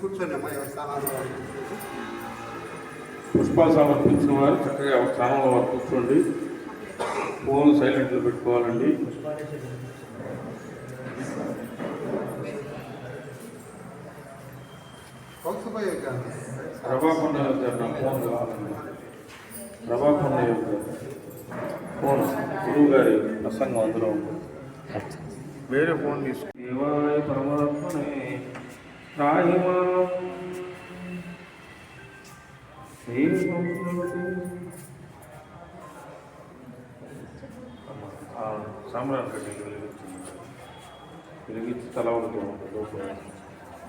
కూర్చోండి అమ్మా ఎవరి స్థానాల్లో. పుష్పాలు సమర్పించిన వారు చక్కగా ఎవరి స్థానంలో వారు కూర్చోండి. ఫోన్ సైలెంట్లో పెట్టుకోవాలండి. ప్రభాకొండ ఫోన్ కావాలండి. ప్రభాకొండ యొక్క ఫోన్ గురువు గారి ప్రసంగం అందులో ఉంది. వేరే ఫోన్ తీసుకు దేవాయ పరమాత్మనే రాహిమా సామ్రాన్ కట్టి వెలిగించింది వెలిగించి తల ఒకటి ఉంటుంది లోపల.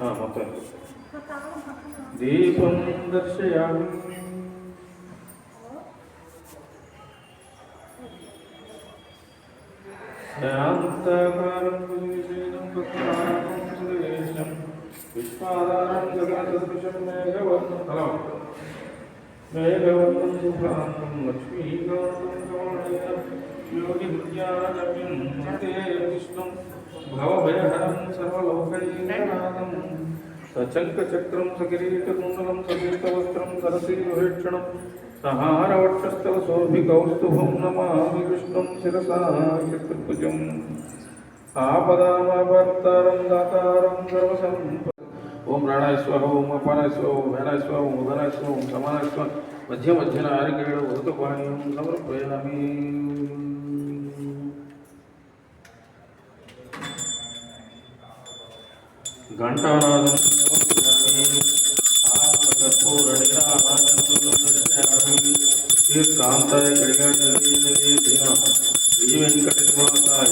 ఆ, మొత్తం దీపం దర్శయామి శాంతకారం విశేషం భక్తారం సురేశం విశ్వాధారం గగనసదృశం మేఘవర్ణం మేఘవర్ణం శుభ్రాంతం లక్ష్మీకాంతం కమలనయనం యోగి విద్యానవ్యం వందే విష్ణుం భవభయహరం సర్వలోకైకనాథం సచంకచక్రం సకిరీటకుండలం సకీర్తవస్త్రం సరసీరుహేక్షణం సహారవక్షస్థల శోభికౌస్తుభం నమామి విష్ణుం శిరసా చతుర్భుజం దాతారం సర్వసంప ಓಂ ರಾಣಾಯಸ್ವ ಓಂ ಅಪಾನಸ್ವ ಓಂ ವೇಣಾಯಸ್ವ ಓಂ ಉದನಸ್ವ ಓಂ ಸಮಾನಸ್ವ ಮಧ್ಯ ಮಧ್ಯನ ಆರೋಗ್ಯಗಳು ಉದಕವಾಣಿಯಂ ಸಮರ್ಪಯಾಮಿ ಘಂಟಾನಾದಂ ಕಾಂತಾಯ ಕಡಿಗಾಂಡ ಶ್ರೀ ವೆಂಕಟನಿವಾಸಾಯ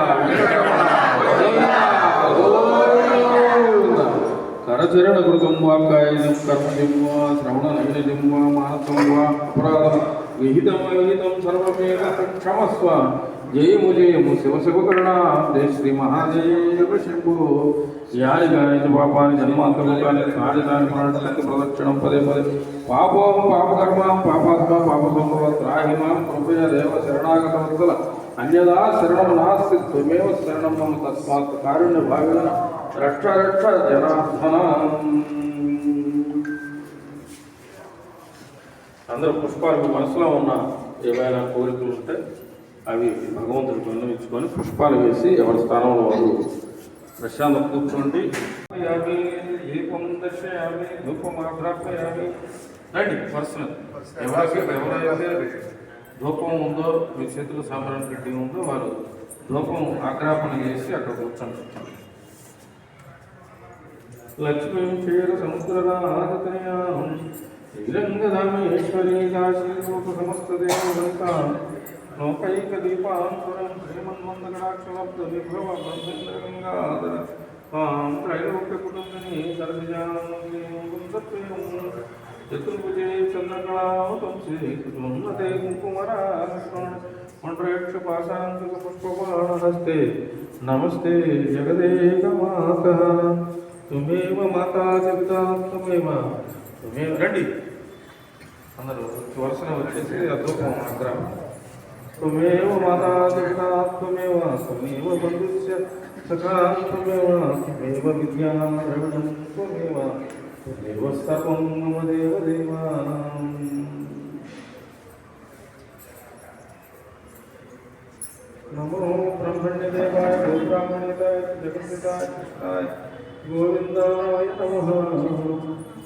కరచరణ కృతం వాకాయం కర్మజం వా శ్రవణ నైనజం వా మానసం వా అపరాధం విహితం విహితం సర్వమేవ క్షమస్వ జయము జయము శివ శివకరుణ జయ శ్రీ మహాదేవ శంభు యాని గాని పాపాన్ని పాపాని జన్మాంతరూపాన్ని కాళిదాని మరణానికి ప్రదక్షిణం పదే పదే పాపం పాపకర్మాం పాపాత్మ పాపసంభవ త్రాహి మాం కృపయ దేవ శరణాగత వత్సల అన్యదా శరణం నాస్తి త్వమేవ శరణం మమ తస్మాత్ కారుణ్య భావేన రక్ష రక్ష జనార్దన అందరూ పుష్పాలు మీ మనసులో ఉన్న ఏవైనా కోరికలు ఉంటే అవి భగవంతుడికి విన్నవించుకొని పుష్పాలు వేసి ఎవరి స్థానంలో వారు ప్రశాంతం కూర్చోండి. దీపం దర్శయామి ధూపం ఆగ్రాపయామి రండి పర్సనల్. ఎవరికి ఎవరైతే ధూపం ఉందో మీ చేతిలో సాంబ్రాన్ని పెట్టి ఉందో వారు ధూపం ఆగ్రాపన చేసి అక్కడ కూర్చొని లక్ష్మీ క్షీర సముద్రరాజతనయాం శ్రీరంగధామేశ్వరీ దాశీరూప సమస్త దేవదంతా. లోకైక దీపాంకురం శ్రీమన్మందగడాక్షలబ్ద విభవ బ్రహ్మేంద్రగంగాధర మాం త్రైలోక్య కుటుంబిని సర్వజానం చతుర్భుజే చంద్రకళావతం శ్రీకృష్ణతే కుంకుమరాకృష్ణ మండ్రేక్ష పాశాంకుల పుష్పబాణహస్తే నమస్తే జగదేక మాత తుమేవ మాతా జగతా తుమేవ తుమేవ రండి అందరూ వరుసన వచ్చేసి అద్భుతం మంత్రం త్వమేవ మాతా జగతా త్వమేవ త్వమేవ బంధుస్య సఖా త్వమేవ త్వమేవ విద్యా ద్రవిణం త్వమేవ త్వమేవ సర్వం మమ దేవ దేవా నమో బ్రహ్మణ్యదేవాయ గోబ్రాహ్మణ్యదాయ జగన్నితాయ కృష్ణాయ గోవిందాయ నమ.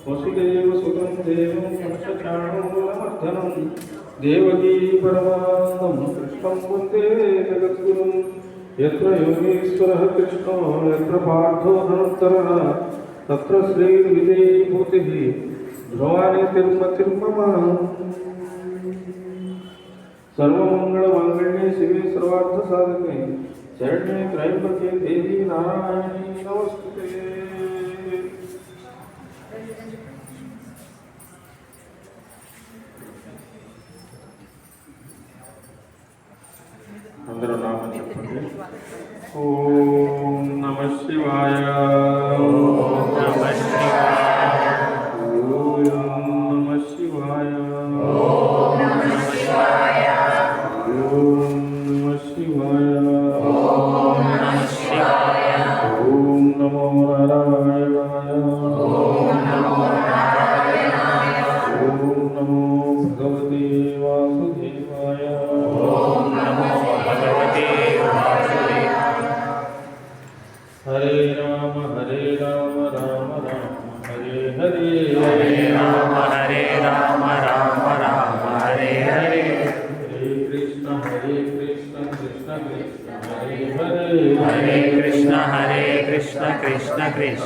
వసుదేవ సుతం దేవం పంచచాణమూలమర్ధనం దేవకీ పరమానందం కృష్ణం వందే జగద్గురుం. ఎత్ర యోగీశ్వర కృష్ణో ఎత్ర పార్థో ధనుత్తర తత్ర శ్రీ విజయీభూతి. భవాని తిరుమ తిరుమమ. సర్వమంగళ మంగళే శివే సర్వార్థ సాధకే. शरण्ये त्र्यंबके देवी नारायणी नमस्ते। అందరూ नाम చెప్పండి ఓం నమ శివాయ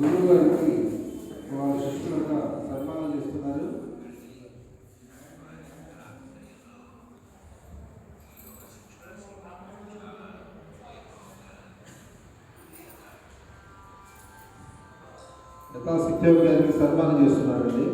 గురువు గారికి వారు శిష్యులుగా సన్మానం చేస్తున్నారు. యథాశక్తి గారికి సన్మానం చేస్తున్నారండి.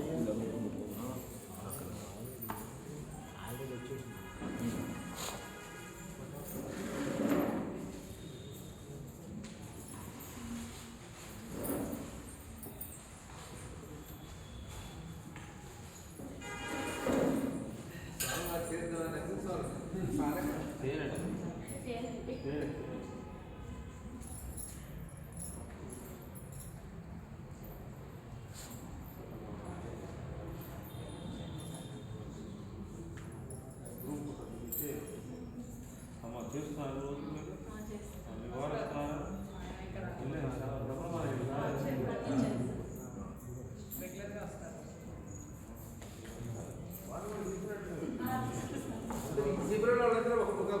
Maria.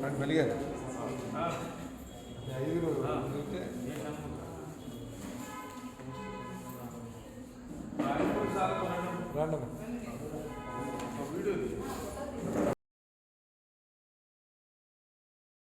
నాకు మెలిగారు ఐదుగురు